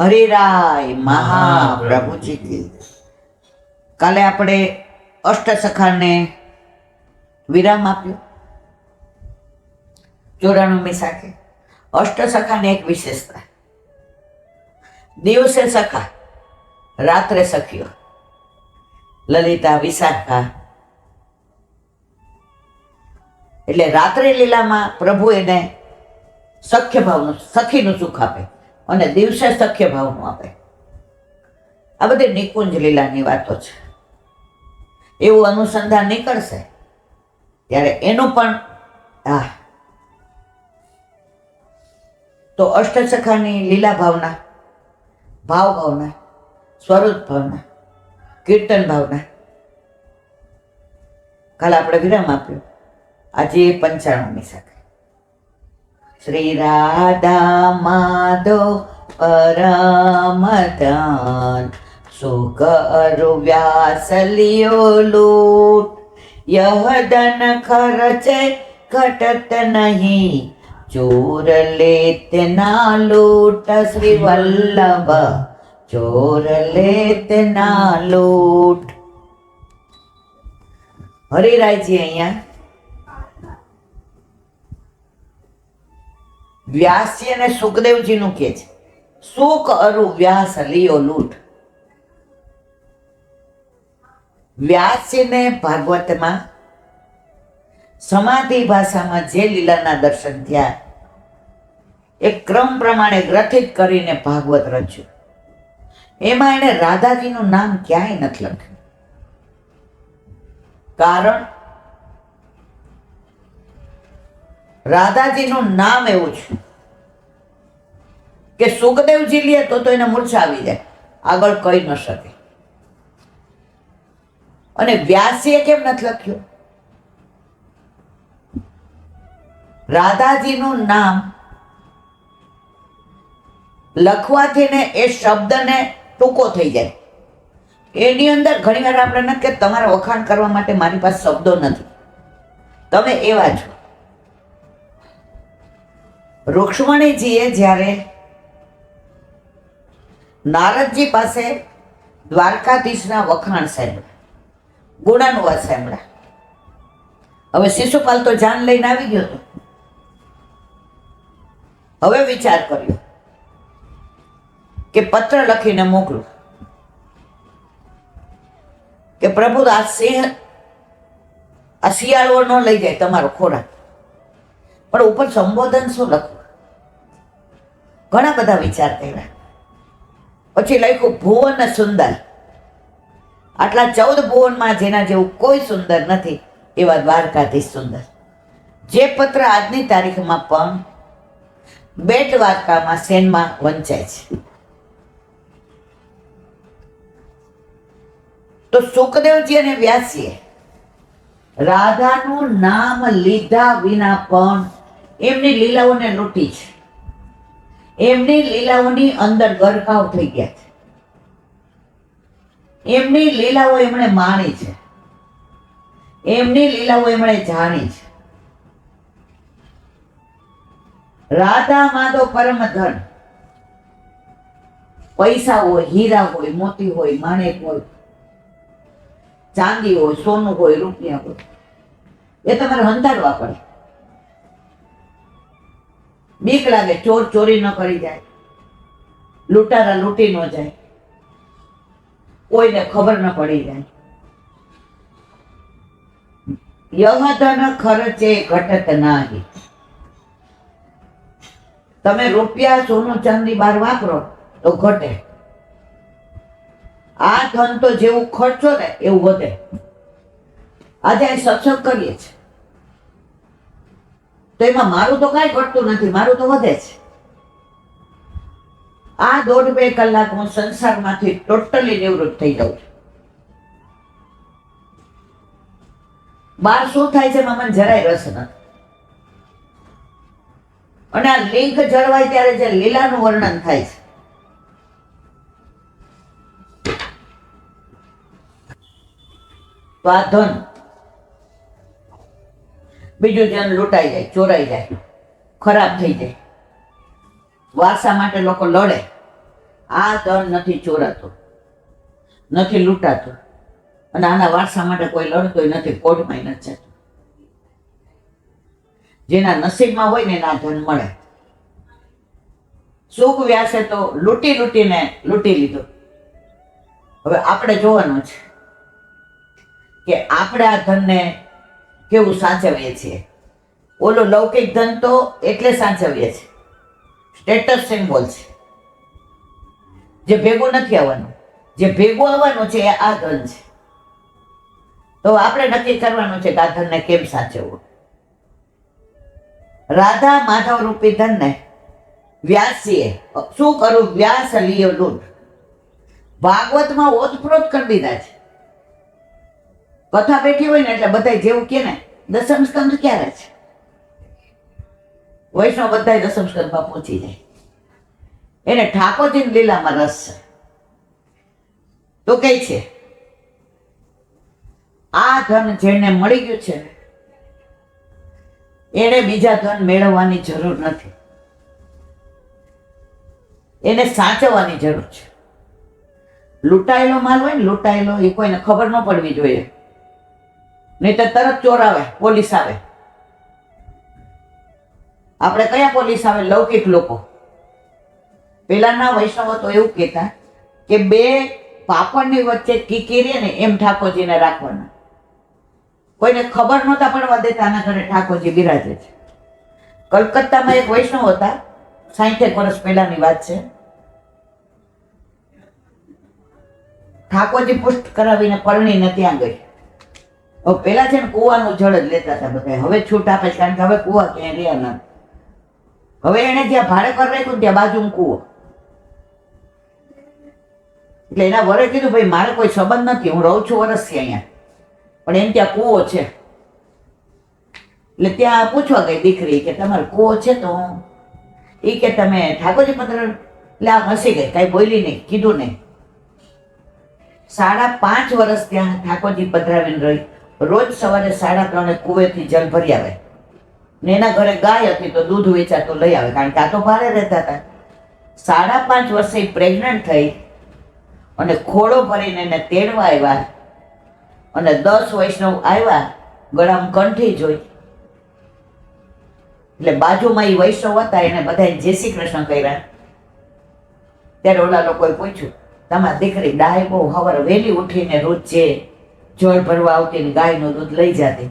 હરિરાય મહાપ્રભુજી કી કાલે આપણે અષ્ટસખાને વિરામ આપ્યો. ચોરાણુંમી સાથે અષ્ટસખાને એક વિશેષતા. દિવસે સખા રાત્રે સખીઓ. લલિતા વિશાખા. એટલે રાત્રે લીલામાં પ્રભુ એને સખ્ય ભાવનું સખીનું સુખ આપે. અને દિવસે સખ્ય ભાવનું આપે. આ બધી નિકુંજ લીલાની વાતો છે. એવું અનુસંધાન નીકળશે ત્યારે એનું પણ હા તો અષ્ટસખાની લીલા ભાવના, ભાવ ભાવના, સ્વરૂપ ભાવના, કીર્તન ભાવના. કાલે આપણે વિરામ આપ્યો. આજે પંચાણુંમી શાખા શ્રી રાધા માધવ પરમધન, સુખ અરુવ્યાસ લિયો લૂટ. યહ ધન ખર્ચે ઘટત નહીં, ચોર લેત ના લૂટ શ્રી વલ્લભ. ચોર લેત ના લૂટ. હરિરાયજી અહીંયા વ્યાસજી અને સુખદેવજીનું કે છે. સુખ અરુ વ્યાસ લિયો લૂટ. વ્યાસજીને ભાગવતમાં સમાધિ ભાષામાં જે લીલાના દર્શન થયા, એ ક્રમ પ્રમાણે ગ્રથિત કરીને ભાગવત રચ્યું. એમાં એણે રાધાજીનું નામ ક્યાંય નથી લખ્યું. કારણ રાધાજીનું નામ એવું છે. કે સુખદેવજી લે તો તો એને મૂર્છા આવી જાય આગળ કહી ન શકે. અને વ્યાસીએ કેમ નથી લખ્યું? રાધાજીનું નામ લખવાથી ને એ શબ્દને ટૂંકો થઈ જાય. એની અંદર ઘણીવાર આપણે નથી કે તમારા વખાણ કરવા માટે મારી પાસે શબ્દો નથી. તમે એવા છો. રૂક્ષ્મણીજીએ જ્યારે નારદજી પાસે દ્વારકાધીશના વખાણ સાંભળ્યા, ગુણાનુવાદ સાંભળ્યા. હવે શિશુપાલ તો જાન લઈને આવી ગયો હતો. હવે વિચાર કર્યો કે પત્ર લખીને મોકલું કે પ્રભુ, આ સિંહ આ શિયાળો ન લઈ જાય તમારો ખોરાક. પણ ઉપર સંબોધન શું લખવું? ઘણા બધા વિચાર કર્યા. પછી લખ્યું, ભુવન સુંદર. આટલા ચૌદ ભુવનમાં જેના જેવું કોઈ સુંદર નથી, એવા દ્વારકાધીશ સુંદર. જે પત્ર આજની તારીખમાં પણ બે દ્વારકામાં સેનમાં વંચાય છે. તો સુખદેવજી અને વ્યાસીએ રાધાનું નામ લીધા વિના પણ એમની લીલાઓને લૂંટી છે. એમની લીલાઓની અંદર ગરકાવ થઈ ગયા છે. એમની લીલાઓ એમણે માણી છે. એમની લીલાઓ એમણે જાણી છે. રાધા માધો પરમ ધન પૈસા હોય, હીરા હોય, મોતી હોય, માણેક હોય, ચાંદી હોય, સોનું હોય, રૂપિયા હોય. એ તમારે હંતાડવા પડે. બીક લાગે ચોર ચોરી ન કરી જાય. લૂંટારા લૂંટી ન જાય. કોઈને ખબર ન પડી જાય. યહધન ખર્ચે ઘટત નાહી. તમે રૂપિયા સોનું ચાંદી બાર વાપરો તો ઘટે. આ ધન તો જેવું ખર્ચો ને એવું વધે. આજે સત્સંગ કરીએ છીએ. તો એમાં મારું તો કાંઈ ઘટતું નથી, મારું તો વધે છે. આ દોઢ બે કલાક હું સંસારમાંથી ટોટલી નિવૃત્ત થઈ જાઉં છું. બાર શું થાય છે એમાં મને જરાય રસ નથી. અને આ લિંક જળવાય ત્યારે જે લીલાનું વર્ણન થાય છે. તો આ ધન બીજું ધન લૂંટાઈ જાય, ચોરાઈ જાય, ખરાબ થઈ જાય. વારસા માટે લોકો લડે. આ ધન નથી ચોરાતો, નથી લૂંટાતો. અને આના વારસા માટે કોઈ લડતોય નથી, કોર્ટમાં નથી જતો. જેના નસીબમાં હોય ને એના ધન મળે. સુખ વ્યાસે તો લૂંટી લૂંટીને લૂંટી લીધો. હવે આપણે જોવાનું છે કે આપણે આ ધનને કેવું સાચવીએ છીએ. ઓલો લૌકિક ધન તો એટલે સાચવીએ છીએ. સ્ટેટસ સિમ્બોલ છે. જે ભેગું નથી આવવાનું. જે ભેગું આવવાનું છે એ આ ધન છે. તો આપણે નક્કી કરવાનું છે કે આ ધનને કેમ સાચવવું? રાધા માધવ રૂપી ધનને વ્યાસીએ, શું કરું? વ્યાસ લીયો લૂંટ. ભાગવતમાં ઓતપ્રોત કરી દીધા છે. કથા બેઠી હોય ને એટલે બધા જેવું કે ને, દસમ સ્કંદ ક્યારે છે? વૈષ્ણવ બધા દસમ સ્કંદમાં પહોંચી જાય. એને ઠાકોરજી લીલામાં રસ છે. તો કઈ છે, આ ધન જેને મળી ગયું છે, એને બીજા ધન મેળવવાની જરૂર નથી. એને સાચવવાની જરૂર છે. લૂંટાયેલો માલ હોય ને, લૂંટાયેલો, એ કોઈને ખબર ન પડવી જોઈએ. નહીં તરત ચોર આવે, પોલીસ આવે. આપણે કયા પોલીસ આવે? લૌકિક લોકો. પેલાના વૈષ્ણવ તો એવું કહેતા કે બે પાપડની વચ્ચે કીકી રહે ને એમ ઠાકોરજીને રાખવાના. કોઈને ખબર નહોતા પડવા દેતા આના ઘરે ઠાકોરજી બિરાજે છે. કલકત્તામાં એક વૈષ્ણવ હતા, સાહીઠેક વર્ષ પહેલાની વાત છે. ઠાકોરજી પુષ્ટ કરાવીને પરણીને ત્યાં ગઈ. પેલા છે ને કુવાનું જળ જ લેતા હતા બધા હવે છૂટ આપે છે કારણ કે હવે કુવા ક્યાંય રહ્યા ના. હવે એને જ્યાં ભાડે કર રાખ્યું ત્યાં બાજુમાં કુવો. એટલે એના વરે કીધું, ભાઈ, મારે કોઈ સંબંધ નથી, હું રહું છું વર્ષથી અહીંયા. પણ એમ ત્યાં કૂવો છે. એટલે ત્યાં પૂછવા ગઈ દીકરી કે, તમારો કુવો છે તો એ કે, તમે ઠાકોરજી પત્ર એટલે આ હસી ગઈ, કાંઈ બોલી નહીં, કીધું નહીં. સાડા પાંચ વર્ષ ત્યાં ઠાકોરજી પધરાવીને રહી. રોજ સવારે સાડા ત્રણે કુવેથી જલ ભરી આવે. ને એના ઘરે ગાય હતી તો દૂધ વેચાતું લઈ આવે, કારણ કે આ તો ભારે રહેતા હતા. સાડા પાંચ વર્ષે પ્રેગ્નન્ટ થઈ અને ખોળો ભરીને એને તેડવા આવ્યા. અને દસ વૈષ્ણવ આવ્યા, ગળામાં કંઠી જોઈ. એટલે બાજુમાં એ વૈષ્ણવ હતા, એને બધાએ જય શ્રી કૃષ્ણ કર્યા. ત્યારે ઓલા લોકોએ પૂછ્યું, તમારા દીકરી ડાય બહુ હવાર વહેલી ઉઠીને રોજ જે જળ ભરવા આવતી ગાયનું દૂધ લઈ જતી.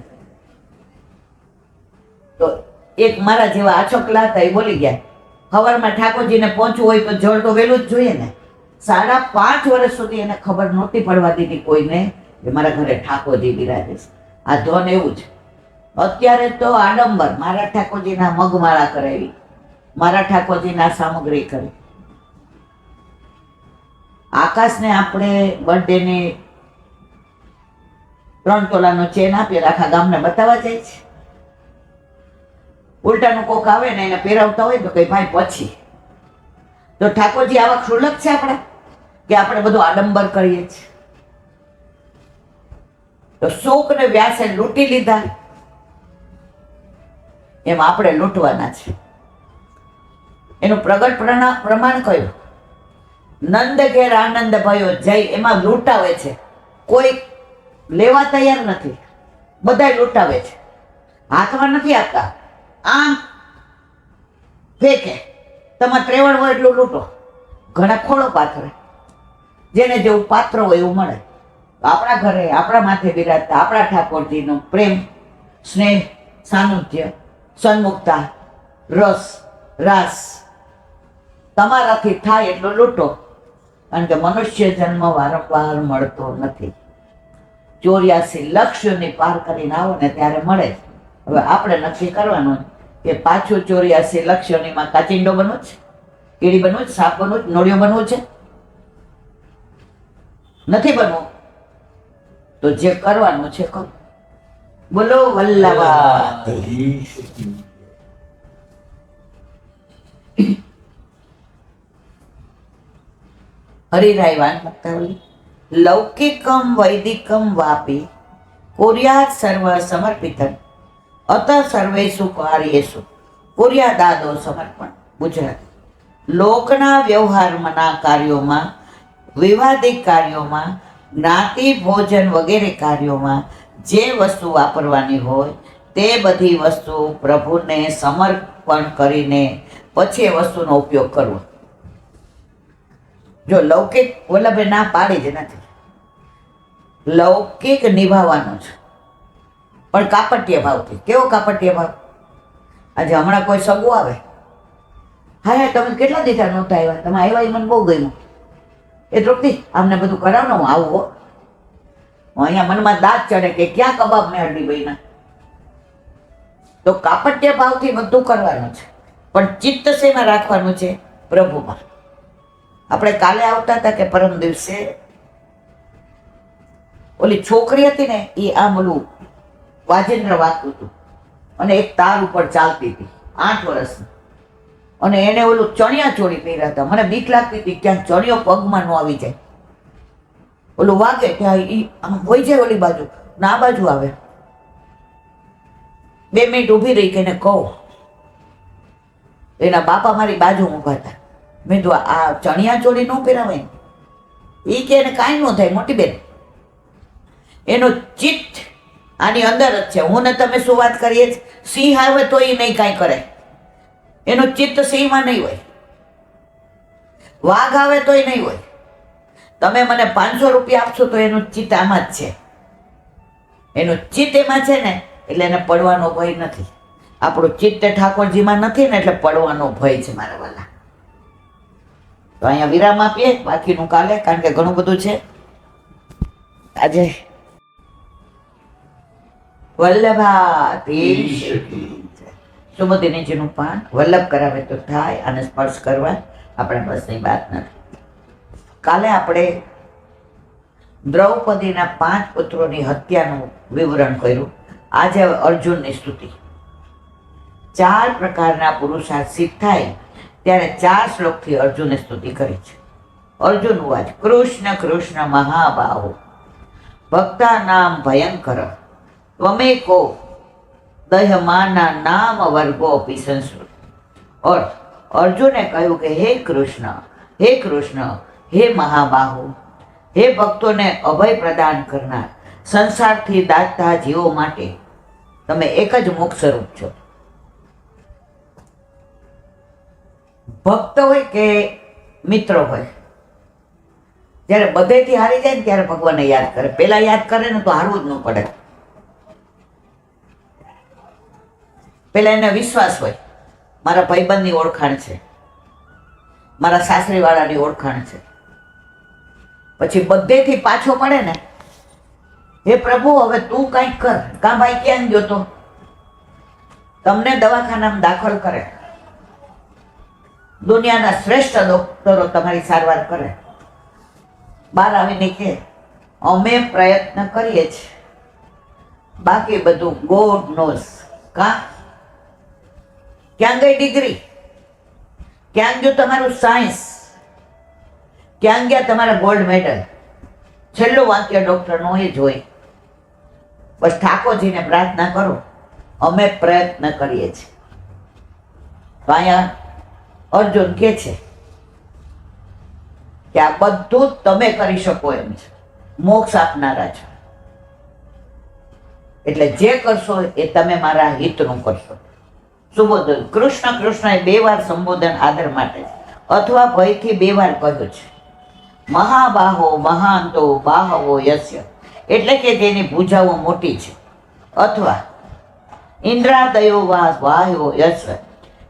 તો એક મારા જેવા આછોકલા હતા એ બોલી ગયા ખબરમાં ઠાકોરજીને પહોંચવું હોય તો જળ તો વહેલું જ જોઈએ ને. સાડા પાંચ વર્ષ સુધી એને ખબર નહોતી પડવા દીધી કોઈને કે મારા ઘરે ઠાકોરજી બિરાજે છે. આ ધન એવું છે. અત્યારે તો આડંબર મારા ઠાકોરજીના મગમાળા કરાવી, મારા ઠાકોરજીના સામગ્રી કરી. આકાશને આપણે બર્થડેની ત્રણ તોલાનો ચેન આપીએ આખા ગામને બતાવવા જાય છે. ઉલટાનું કોક આવે ને એને પહેરાવતા હોય તો કઈ ભાઈ પછી. તો ઠાકોરજી આવા ક્ષુલક છે આપણા? કે આપણે બધું આડંબર કરીએ છીએ. તો શોક ને વ્યાસે લૂંટી લીધા. એમ આપણે લૂંટવાના છે. એનું પ્રગટ પ્રમાણ કયું નંદ ઘેર આનંદ ભયો જય, એમાં લૂંટાવે છે. કોઈ લેવા તૈયાર નથી. બધાય લૂંટાવે છે. હાથમાં નથી આપતા. આમ ફેંકે. તમારે ત્રેવડ હોય એટલું લૂંટો. ઘણા ખોળો પાથરે. જેને જેવું પાત્ર હોય એવું મળે. આપણા ઘરે, આપણા માથે બિરાજતા, આપણા ઠાકોરજીનો પ્રેમ, સ્નેહ સાનુધ્ય સન્મુખતા, રસ, રાસ. તમારાથી થાય એટલો લૂંટો. કારણ કે મનુષ્ય જન્મ વારંવાર મળતો નથી. ચોર્યાસી લક્ષ્યોની પાર કરીને આવો ને ત્યારે મળે. હવે આપણે નક્કી કરવાનું કે પાછું ચોર્યાસી લક્ષ્યોનીમાં કાચિંડો બનવું છે? કીડી બનવું છે? સાપ બનવું છે? નોળિયો બનવું છે? નથી બનવું? તો જે કરવાનું છે કરો. બોલો, વલ્લભા. હરિરાય વાન મુક્તાવલી લૌકિકમ વૈદિકમ વાપી. કુર્યાત સર્વ સમર્પિતમ. અત સર્વેષુ કાર્યેષુ. કુર્યાદાદો સમર્પણ. ગુજરાત. લોકના વ્યવહારના કાર્યોમાં, વિવાદિક કાર્યોમાં, જ્ઞાતિ, ભોજન વગેરે કાર્યોમાં જે વસ્તુ વાપરવાની હોય, તે બધી વસ્તુ પ્રભુને સમર્પણ કરીને પછી એ વસ્તુનો ઉપયોગ કરવો. જો લૌકિક વલ્લભે ના પાડી જ નથી લૌકિક નિભાવવાનો છે. પણ કાપટ્ય ભાવથી કેવો કાપટ્ય ભાવ? આજે હમણાં કોઈ સગું આવે? હા હા, તમે કેટલા દીધા નહોતા આવ્યા? તમે આવ્યા એ મને બહુ ગયું એ દ્રૌપદી આમને બધું કરાવને હું આવું હો. અહીંયા મનમાં દાંત ચડે કે ક્યાં કબાબ મેં હડલી ભાઈના તો કાપટ્ય ભાવથી બધું કરવાનું છે. પણ ચિત્ત શેમાં રાખવાનું છે? પ્રભુમાં. આપણે કાલે આવતા હતા કે પરમ દિવસે ઓલી છોકરી હતી ને એ આમ ઓલું વાજેન્દ્ર વાગતું હતું. અને એક તાર ઉપર ચાલતી હતી, આઠ વર્ષની. અને એને ઓલું ચણિયા ચોળી પહેર્યા હતા. મને બીક લાગતી હતી ક્યાંક ચણિયો પગમાં ન આવી જાય. ઓલું વાગે ત્યાં એ આમ હોય જાય ઓલી બાજુ, ના બાજુ આવે. બે મિનિટ ઊભી રહી કે એને કહું. એના બાપા મારી બાજુ ઊભા હતા. મેં તો આ ચણિયા ચોળી ન પહેરાવે એ કે એને કાંઈ ન થાય, મોટી બેન. એનો ચિત્ત આની અંદર જ છે. હું ને તમે શું વાત કરીએ? સિંહ આવે તો એ નહીં કાંઈ કરે. એનું ચિત્ત સિંહમાં નહીં હોય. વાઘ આવે તોય નહીં હોય. તમે મને પાંચસો રૂપિયા આપશો તો એનું ચિત્ત આમાં જ છે. એનું ચિત્ત એમાં છે ને, એટલે એને પડવાનો ભય નથી. આપણું ચિત્ત ઠાકોરજીમાં નથી ને, એટલે પડવાનો ભય છે મારા વાલા. તો અહીંયા વિરામ આપીએ, બાકીનું કાલે, કારણ કે ઘણું બધું છે. આજે વલ્લભાધીશ સુમતિનીજીનું પાન વલ્લભ કરાવે તો થાય અને સ્પર્શ કરવા આપણે બસની વાત નથી. કાલે આપણે દ્રૌપદીના પાંચ પુત્રોની હત્યાનું વિવરણ કર્યું. આજે અર્જુનની સ્તુતિ. ચાર પ્રકારના પુરુષાર્થ સિદ્ધ થાય ત્યારે ચાર શ્લોકથી અર્જુને સ્તુતિ કરી છે. અર્જુન વાચ કૃષ્ણ કૃષ્ણ મહાબાહુ. ભક્તા નામ ભયંકર. ત્વમેકો દહમાના નામ વર્ગો અપી સંસ્કૃત ઓર અર્જુને કહ્યું કે, હે કૃષ્ણ હે કૃષ્ણ, હે મહાબાહુ, હે ભક્તોને અભય પ્રદાન કરનાર સંસારથી દાતા જીવો માટે તમે એક જ મુખ સ્વરૂપ છો. ભક્ત હોય કે મિત્ર હોય? જ્યારે બધેથી હારી જાય ને ત્યારે ભગવાનને યાદ કરે. પહેલાં યાદ કરે ને તો હારવું જ ન પડે. પેલા એને વિશ્વાસ હોય. મારા ભાઈબંધની ઓળખાણ છે. મારા સાસરીવાળાની ઓળખાણ છે. પછી બધેથી પાછો પડે ને, હે પ્રભુ, હવે તું કંઈક કર. કા ભાઈ ક્યાં ગયો તો? તમને દવાખાનામાં દાખલ કરે. દુનિયાના શ્રેષ્ઠ ડોક્ટરો તમારી સારવાર કરે. બહાર આવીને કે, અમે પ્રયત્ન કરીએ છીએ. બાકી બધું ગોડ નોઝ કા ક્યાં ગઈ ડિગ્રી? ક્યાં ગયું તમારું સાયન્સ? ક્યાં ગયા તમારા ગોલ્ડ મેડલ? છેલ્લું વાક્ય ડૉક્ટરનું એ જોઈ. બસ ઠાકોરજીને પ્રાર્થના કરો, અમે પ્રયત્ન કરીએ છીએ. તો અર્જુન કે છે કે આ બધું તમે કરી શકો એમ છે. મોક્ષ આપનારા છો. એટલે જે કરશો એ તમે મારા હિતનું કરશો. સુબોધન. કૃષ્ણ કૃષ્ણ એ બે વાર સંબોધન આદર માટે છે. અથવા ભયથી બે વાર કહ્યું છે. મહાબાહો મહાંતો બાહવો યસ્ય. એટલે કે તેની ભૂજાઓ મોટી છે. અથવા ઇન્દ્રાદયો વા વાયો યસ્ય.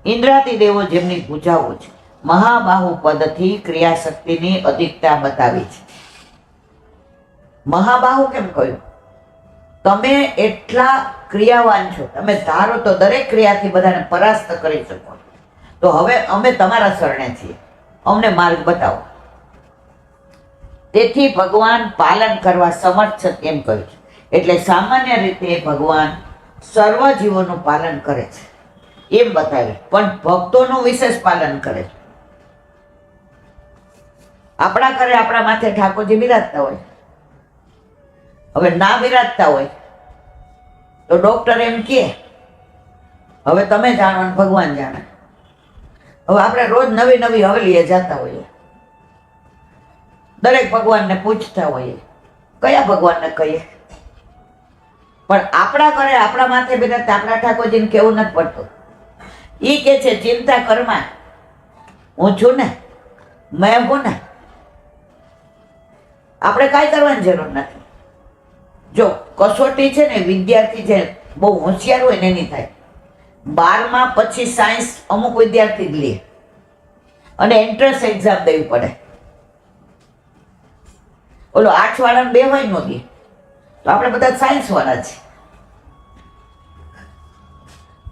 ઇન્દ્રાદી દેવો જેમની પૂજાઓ છે. મહાબાહુ પદથી ક્રિયાશક્તિની અધિકતા બતાવી છે. મહાબાહુ કેમ કહ્યું? તમે એટલા ક્રિયાવાન છો. તમે ધારો તો દરેક ક્રિયાથી બધાને પરાસ્ત કરી શકો તો હવે અમે તમારા શરણે છીએ. અમને માર્ગ બતાવો. તેથી ભગવાન પાલન કરવા સમર્થ છે એમ કહ્યું છે. એટલે સામાન્ય રીતે ભગવાન સર્વ જીવોનું પાલન કરે છે. એમ બતાવ્યું પણ ભક્તોનું વિશેષ પાલન કરે છે. આપણા ઘરે આપણા માથે ઠાકોરજી બિરાજતા હોય. હવે ના બિરાજતા હોય તો ડોક્ટર એમ કે, હવે તમે જાણો ને ભગવાન જાણે. હવે આપણે રોજ નવી નવી હવેલીએ જતા હોઈએ. દરેક ભગવાનને પૂછતા હોઈએ. કયા ભગવાનને કહીએ? પણ આપણા ઘરે આપણા માથે બિરાજતા આપણા ઠાકોરજીને કેવું નથી પડતું. એ કે છે, ચિંતા કરમાં હું છું ને, મેં હું ને. આપણે કાંઈ કરવાની જરૂર નથી. જો કસોટી છે ને વિદ્યાર્થી જે બહુ હોશિયાર હોય ને એની થાય. બારમાં પછી સાયન્સ અમુક વિદ્યાર્થી જ લે. અને એન્ટ્રન્સ એક્ઝામ દેવી પડે. ઓલો આર્ટ્સ વાળાને બે હોય નો દે તો આપણે બધા સાયન્સ વાળા છે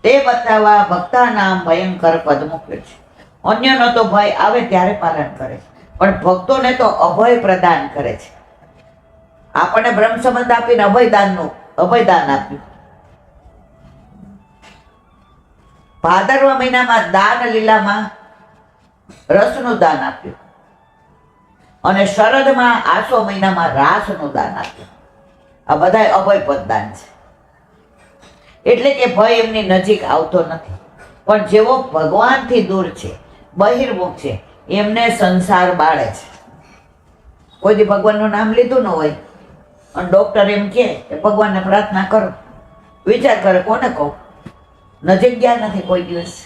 તે બતાવવા ભક્તા નામ ભયંકર પદ મૂક્યો છે. અન્યનો તો ભય આવે ત્યારે પાલન કરે છે. પણ ભક્તોને તો અભય પ્રદાન કરે છે. આપણને બ્રહ્મ સંબંધ આપીને અભયદાનનું, અભયદાન આપ્યું. ભાદરવા મહિનામાં દાન લીલામાં રસનું દાન આપ્યું. અને શરદમાં આસો મહિનામાં રાસનું દાન આપ્યું. આ બધા અભય દાન છે. એટલે કે ભય એમની નજીક આવતો નથી. પણ જેવો ભગવાનથી દૂર છે, બહિર્મુખ છે, એમને સંસાર બાળે છે. કોઈ ભગવાનનું નામ લીધું ન હોય અને ડોક્ટર એમ કહે કે ભગવાનને પ્રાર્થના કરો. વિચાર કરે, કોને કહું? નજીક ગયા નથી કોઈ દિવસ.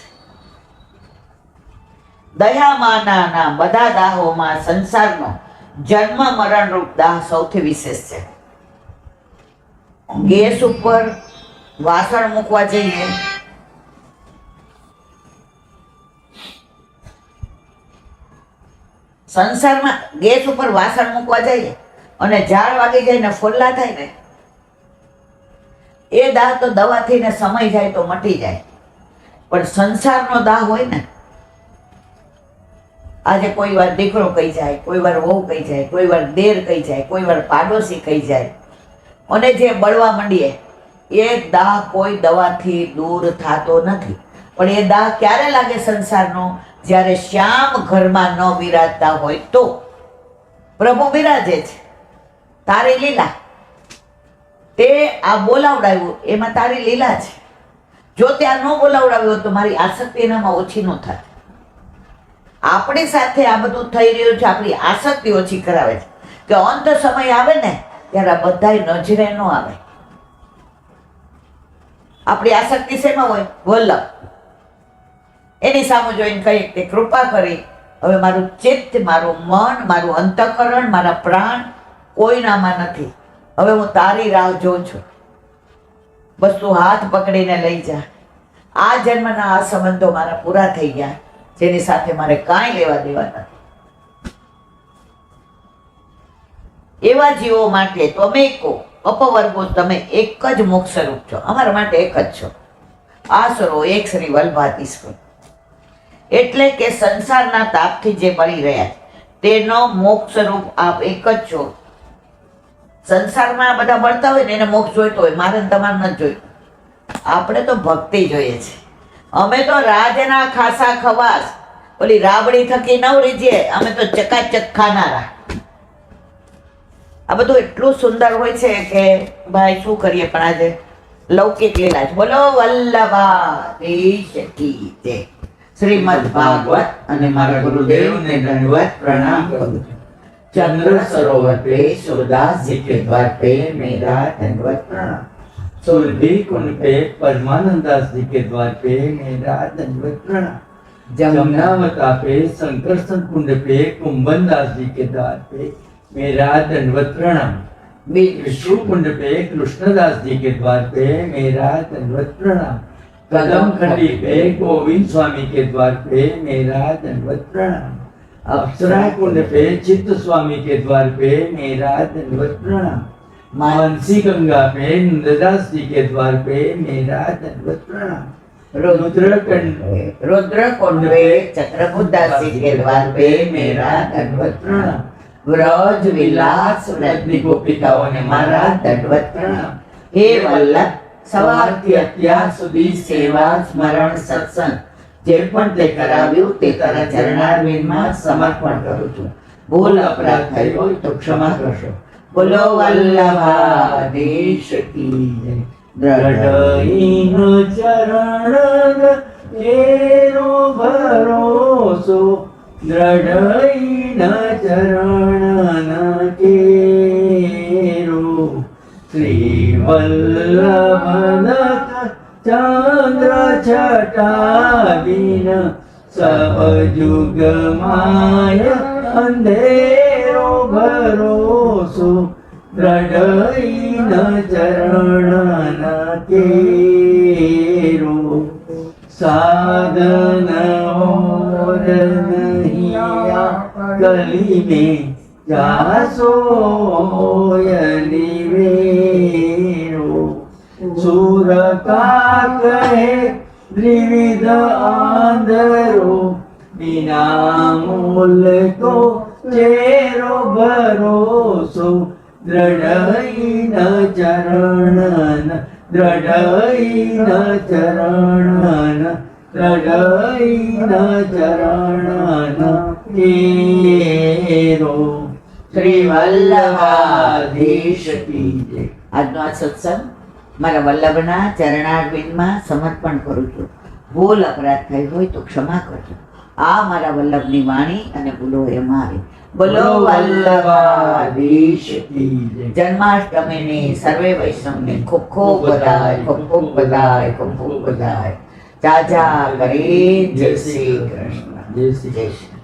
દયામાના બધા દાહોમાં સંસારનો જન્મ મરણ રૂપ દાહ સૌથી વિશેષ છે. ગેસ ઉપર વાસણ મૂકવા જઈએ. સંસારમાં ગેસ ઉપર વાસણ મૂકવા જઈએ. અને ઝાડ વાગી જાય ને ફોલ્લા થાય ને, એ દાહ તો દવાથી ને સમય જાય તો મટી જાય. પણ સંસારનો દાહ હોય ને, આજે કોઈ વાર દીકરો કહી જાય, કોઈ વાર વહુ કહી જાય, કોઈ વાર દેર કહી જાય, કોઈ વાર પાડોશી કહી જાય. અને જે બળવા માંડીએ, એ દાહ કોઈ દવાથી દૂર થતો નથી. પણ એ દાહ ક્યારે લાગે સંસારનો? જ્યારે શ્યામ ઘરમાં ન વિરાજતા હોય તો. પ્રભુ બિરાજે છે. તારી લીલા. તે આ બોલાવડાવ્યું, એમાં તારી લીલા છે. જો ત્યાં ન બોલાવડાવ્યો તો મારી આસક્તિ એનામાં ઓછી ન થાય. આપણી સાથે આ બધું થઈ રહ્યું છે, આપણી આસક્તિ ઓછી કરાવે છે. કે અંત સમય આવે ને, ત્યારે આ બધાય નજરે ન આવે. આપણી આસક્તિ શેમાં હોય? વલ્લભ. એની સામે જોઈને કહીએ કે કૃપા કરી, હવે મારું ચિત્ત, મારું મન, મારું અંતઃકરણ, મારા પ્રાણ કોઈનામાં નથી. હવે હું તારી રાહ જોઉં છું. બસ તું હાથ પકડીને લઈ જા. આ જન્મના આ સંબંધો મારા પૂરા થઈ ગયા. જેની સાથે મારે કાંઈ લેવા દેવા નથી. એવા જીવો માટે તમે કહો, અપવર્ગો તમે એક જ મોક્ષ સ્વરૂપ છો. અમારા માટે એક જ છો. આ સ્વરો એક શ્રી વલ્ભાતીશ્વર એટલે કે સંસારના તાપથી જે મળી રહ્યા તેનો મોક્ષ સ્વરૂપ આપ એક જ છો. સંસારમાં બધા મળતા હોય ને એને મોક્ષ જોઈતો હોય, મારે તમારે નથી જોઈતું. આપણે તો ભક્તિ જોઈએ છે. અમે તો રાજના ખાસા ખવાસ. ઓલી રાબડી થકી નવરી છે અમે તો ચકાચક ખાનારા. આ બધું એટલું સુંદર હોય છે કે ભાઈ શું કરીએ પણ આજે? લૌકિક લીલા છે બોલો વલ્લભા શ્રીમદ ભાગવત અને મારા ગુરુદેવને દંડવત પ્રણામ કરું છું. चंद्र सरोवर पे सूरदास जी के द्वार पे मेरा दंडवत प्रणाम सुरभि कुंड पे परमानंद दास जी के द्वार पे मेरा दंडवत प्रणाम जमुनावता पे संकर्षण कुंड पे कुंभन दास जी के द्वार पे मेरा दंडवत प्रणाम બીજું विष्णु कुंड पे कृष्णदास जी के द्वार पे मेरा दंडवत प्रणाम कदम खंडी पे गोविंद स्वामी के द्वार पे मेरा दंडवत प्रणाम अप्सरा कुंड पे चित्त स्वामी के द्वार पे मेरा दंडवत प्रणाम मानसी गंगा पे नंददास जी के द्वार पे मेरा दंडवत प्रणाम रुद्रकंड रुद्रकुंडे चक्रबुद्धास जी के द्वार पे मेरा दंडवत प्रणाम व्रज विलास रत्नी गोपिकाओं ने मारा दंडवत प्रणाम हे वल्लभ સવારથી અત્યાર સુધી સેવા સ્મરણ સત્સંગ જે પણ તે કરાવ્યું તે તારા ચરણારવિંદમાં સમર્પણ કરું છું. ભૂલ અપરાધ થયો હોય તો ક્ષમા કરશો. બોલો, વલ્લભાધીશ કી જય. દ્રઢ ચરણ કેરો ભરોસો. દ્રઢ ચરણ કેરો. શ્રી વલ્લભ ચંદ્ર છટા વિન સબ જુગ માય અંધેરો ભરોસો દ્રઢઈન ચરણ કેરો સાધન ઓર નહિયા કલી મે જાસો યનિવેરો સુરકા કહે દ્વિવિધ આંધરો વિના મૂલ તો ચેરો ભરોસો. દ્રઢઈન ચરણન દ્રઢઈન ચરણન દ્રઢઈન ચરણન એરો શ્રી વલ્લભાધીશ કી આજનો આ સત્સંગ મારા વલ્લભના ચરણારવિંદમાં સમર્પણ કરું છું. ભૂલ અપરાધ થઈ હોય તો ક્ષમા કરજો. આ મારા વલ્લભની વાણી અને ભૂલો એ મારી. બોલો વલ્લભાધીશ. જન્માષ્ટમીની સર્વે વૈષ્ણવને ખૂબ ખૂબ બધાય ખૂબ ખૂબ બધાય ખૂબ ખૂબ બધાય. જાજા કરી જય શ્રી કૃષ્ણ. જય શ્રી શ્રી